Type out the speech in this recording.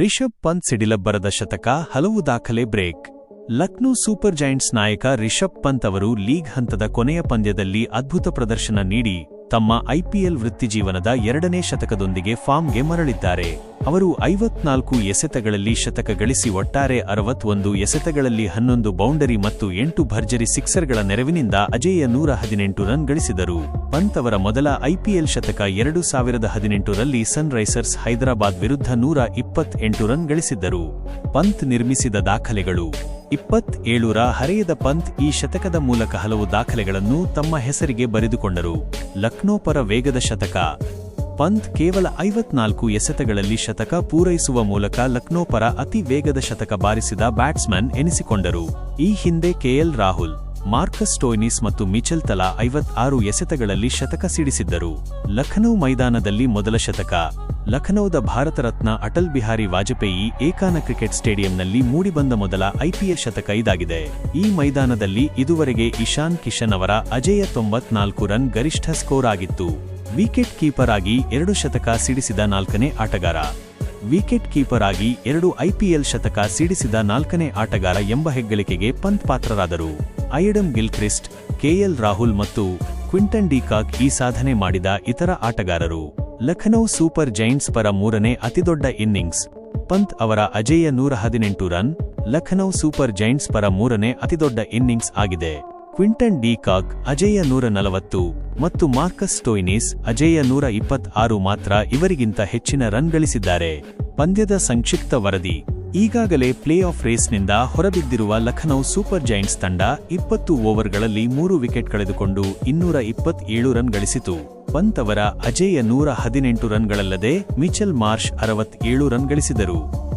ರಿಷಬ್ ಪಂತ್ ಸಿಡಿಲಬ್ಬರದ ಶತಕ ಹಲವು ದಾಖಲೆ ಬ್ರೇಕ್. ಲಕ್ನೋ ಸೂಪರ್ ಜೈಂಟ್ಸ್ ನಾಯಕ ರಿಷಬ್ ಪಂತ್ ಅವರು ಲೀಗ್ ಹಂತದ ಕೊನೆಯ ಪಂದ್ಯದಲ್ಲಿ ಅದ್ಭುತ ಪ್ರದರ್ಶನ ನೀಡಿ ತಮ್ಮ ಐಪಿಎಲ್ ವೃತ್ತಿಜೀವನದ ಎರಡನೇ ಶತಕದೊಂದಿಗೆ ಫಾರ್ಮ್ಗೆ ಮರಳಿದ್ದಾರೆ. ಅವರು ಐವತ್ನಾಲ್ಕು ಎಸೆತಗಳಲ್ಲಿ ಶತಕ ಗಳಿಸಿ ಒಟ್ಟಾರೆ ಅರವತ್ತೊಂದು ಎಸೆತಗಳಲ್ಲಿ ಹನ್ನೊಂದು ಬೌಂಡರಿ ಮತ್ತು ಎಂಟು ಭರ್ಜರಿ ಸಿಕ್ಸರ್ಗಳ ನೆರವಿನಿಂದ ಅಜೇಯ ನೂರ ಹದಿನೆಂಟು ರನ್ ಗಳಿಸಿದರು. ಪಂತ್ ಅವರ ಮೊದಲ ಐಪಿಎಲ್ ಶತಕ ಎರಡು ಸಾವಿರದ ಹದಿನೆಂಟರಲ್ಲಿ ಸನ್ರೈಸರ್ಸ್ ಹೈದರಾಬಾದ್ ವಿರುದ್ಧ ನೂರ ಇಪ್ಪತ್ತೆಂಟು ರನ್ ಗಳಿಸಿದ್ದರು. ಪಂತ್ ನಿರ್ಮಿಸಿದ ದಾಖಲೆಗಳು. ಇಪ್ಪತ್ ಏಳೂರ ಹರೆಯದ ಪಂತ್ ಈ ಶತಕದ ಮೂಲಕ ಹಲವು ದಾಖಲೆಗಳನ್ನು ತಮ್ಮ ಹೆಸರಿಗೆ ಬರೆದುಕೊಂಡರು. ಲಕ್ನೋ ಪರ ವೇಗದ ಶತಕ. ಪಂತ್ ಕೇವಲ ಐವತ್ನಾಲ್ಕು ಎಸೆತಗಳಲ್ಲಿ ಶತಕ ಪೂರೈಸುವ ಮೂಲಕ ಲಕ್ನೋ ಪರ ಅತಿ ವೇಗದ ಶತಕ ಬಾರಿಸಿದ ಬ್ಯಾಟ್ಸ್ಮನ್ ಎನಿಸಿಕೊಂಡರು. ಈ ಹಿಂದೆ ಕೆಎಲ್ ರಾಹುಲ್, ಮಾರ್ಕಸ್ ಸ್ಟೋಯ್ನಿಸ್ ಮತ್ತು ಮಿಚೆಲ್ ತಲಾ ಐವತ್ತಾರು ಎಸೆತಗಳಲ್ಲಿ ಶತಕ ಸಿಡಿಸಿದ್ದರು. ಲಖನೌ ಮೈದಾನದಲ್ಲಿ ಮೊದಲ ಶತಕ. ಲಖನೌದ ಭಾರತ ರತ್ನ ಅಟಲ್ ಬಿಹಾರಿ ವಾಜಪೇಯಿ ಏಕಾನ ಕ್ರಿಕೆಟ್ ಸ್ಟೇಡಿಯಂನಲ್ಲಿ ಮೂಡಿಬಂದ ಮೊದಲ ಐಪಿಎಲ್ ಶತಕ ಇದಾಗಿದೆ. ಈ ಮೈದಾನದಲ್ಲಿ ಇದುವರೆಗೆ ಇಶಾನ್ ಕಿಶನ್ ಅವರ ಅಜೇಯ ತೊಂಬತ್ನಾಲ್ಕು ರನ್ ಗರಿಷ್ಠ ಸ್ಕೋರ್ ಆಗಿತ್ತು. ವಿಕೆಟ್ ಕೀಪರ್ ಆಗಿ ಎರಡು ಶತಕ ಸಿಡಿಸಿದ ನಾಲ್ಕನೇ ಆಟಗಾರ. ವಿಕೆಟ್ ಕೀಪರ್ ಆಗಿ ಎರಡು ಐಪಿಎಲ್ ಶತಕ ಸಿಡಿಸಿದ ನಾಲ್ಕನೇ ಆಟಗಾರ ಎಂಬ ಹೆಗ್ಗಳಿಕೆಗೆ ಪಂತ್ ಪಾತ್ರರಾದರು. ಐಡಮ್ ಗಿಲ್ಕ್ರಿಸ್ಟ್ ಕೆಎಲ್ ರಾಹುಲ್ ಮತ್ತು ಕ್ವಿಂಟನ್ ಡಿಕಾಕ್ ಈ ಸಾಧನೆ ಮಾಡಿದ ಇತರ ಆಟಗಾರರು. ಲಖನೌ ಸೂಪರ್ ಜೈಂಟ್ಸ್ ಪರ ಮೂರನೇ ಅತಿದೊಡ್ಡ ಇನ್ನಿಂಗ್ಸ್. ಪಂತ್ ಅವರ ಅಜೇಯ ನೂರ ಹದಿನೆಂಟು ರನ್, ಲಖನೌ ಸೂಪರ್ ಜೈಂಟ್ಸ್ ಪರ ಮೂರನೇ ಅತಿದೊಡ್ಡ ಇನ್ನಿಂಗ್ಸ್ ಆಗಿದೆ. ಕ್ವಿಂಟನ್ ಡಿ ಕಾಕ್ ಅಜೇಯ ನೂರ ನಲವತ್ತು ಮತ್ತು ಮಾರ್ಕಸ್ ಸ್ಟೋಯ್ನಿಸ್ ಅಜೇಯ ನೂರ ಇಪ್ಪತ್ತಾರು ಮಾತ್ರ ಇವರಿಗಿಂತ ಹೆಚ್ಚಿನ ರನ್ ಗಳಿಸಿದ್ದಾರೆ. ಪಂದ್ಯದ ಸಂಕ್ಷಿಪ್ತ ವರದಿ. ಈಗಾಗಲೇ ಪ್ಲೇ ಆಫ್ ರೇಸ್ನಿಂದ ಹೊರಬಿದ್ದಿರುವ ಲಖನೌ ಸೂಪರ್ ಜೈಂಟ್ಸ್ ತಂಡ ಇಪ್ಪತ್ತು ಓವರ್ಗಳಲ್ಲಿ ಮೂರು ವಿಕೆಟ್ ಕಳೆದುಕೊಂಡು ಇನ್ನೂರ ಇಪ್ಪತ್ತೇಳು ರನ್ ಗಳಿಸಿತು. ಪಂತ್ ಅವರ ಅಜೇಯ ನೂರ ಹದಿನೆಂಟು ರನ್ಗಳಲ್ಲದೆ ಮಿಚೆಲ್ ಮಾರ್ಷ್ ಅರವತ್ತೇಳು ರನ್ ಗಳಿಸಿದರು.